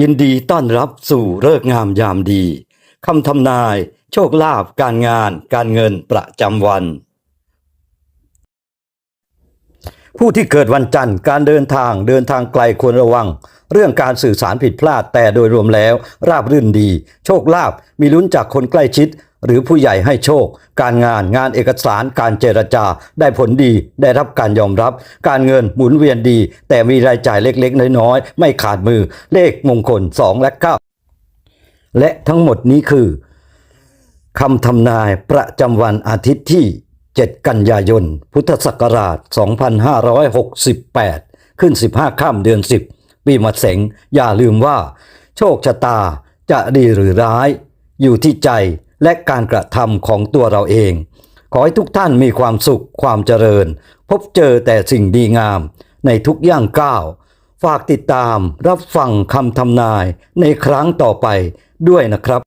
ยินดีต้อนรับสู่เลิกงามยามดีคำทำนาย โชคลาภการงาน การเงินประจำวัน ผู้ที่เกิดวันจันทร์การเดินทางเดินทางไกลควรระวัง เรื่องการสื่อสารผิดพลาดแต่โดยรวมแล้ว ราบรื่นดี โชคลาภมีลุ้นจากคนใกล้ชิด หรือผู้ใหญ่ให้โชค การงานงานเอกสารการเจรจา ได้ผลดีได้รับการยอมรับ การเงินหมุนเวียนดี แต่มีรายจ่ายเล็กๆ น้อยๆ ไม่ขาดมือเลขมงคล 2 และ 9 และทั้งหมดนี้คือคำทำนายประจำวันอาทิตย์ที่ 7 กันยายน พุทธศักราช 2568 ขึ้น 15 ข้ามเดือน 10 ปีมะเสงอย่าลืมว่า โชคชะตาจะดีหรือร้าย อยู่ที่ใจ และการกระทำของตัวเราเอง ขอให้ทุกท่านมีความสุขความเจริญ พบเจอแต่สิ่งดีงามในทุกย่างก้าว ฝากติดตามรับฟังคำทำนายในครั้งต่อไปด้วยนะครับ